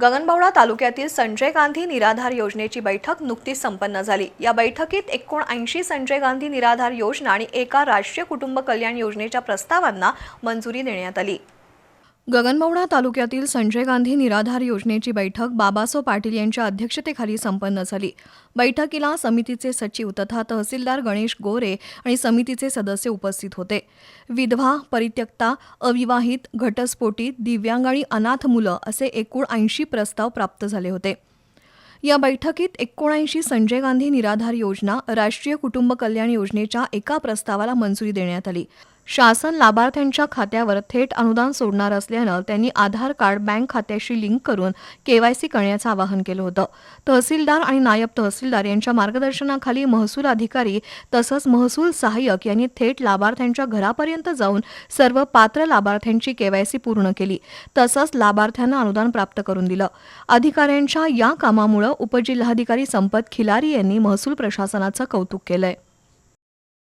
गगनबावडा तालुक्यातील संजय गांधी निराधार योजनेची बैठक नुकतीच संपन्न झाली. या बैठकीत एकोणऐंशी संजय गांधी निराधार योजना आणि एका राष्ट्रीय कुटुंब कल्याण योजनेच्या प्रस्तावांना मंजुरी देण्यात आली. गगनबावडा तालुक्यातील संजय गांधी निराधार योजनेची बैठक बाबासो पाटील यांच्या अध्यक्षतेखाली संपन्न झाली. बैठकीला समितीचे सचिव तथा तहसीलदार गणेश गोरे आणि समितीचे सदस्य उपस्थित होते. विधवा परित्यक्ता अविवाहित घटस्फोटी दिव्यांग आणि अनाथ मुलं असे एकूण ऐंशी प्रस्ताव प्राप्त झाले होते. या बैठकीत एकोणऐंशी संजय गांधी निराधार योजना राष्ट्रीय कुटुंब कल्याण योजनेच्या एका प्रस्तावाला मंजुरी देण्यात आली. शासन लाभार्थ्यांच्या खात्यावर थेट अनुदान सोडणार असल्यानं त्यांनी आधार कार्ड बँक खात्याशी लिंक करून केवायसी करण्याचं आवाहन केलं होतं. तहसीलदार आणि नायब तहसीलदार यांच्या मार्गदर्शनाखाली महसूल अधिकारी तसंच महसूल सहाय्यक यांनी थेट लाभार्थ्यांच्या घरापर्यंत जाऊन सर्व पात्र लाभार्थ्यांची केवायसी पूर्ण केली. तसंच लाभार्थ्यांना अनुदान प्राप्त करून दिलं. अधिकाऱ्यांच्या या कामामुळे उपजिल्हाधिकारी संपत खिलारी यांनी महसूल प्रशासनाचं कौतुक केलंय.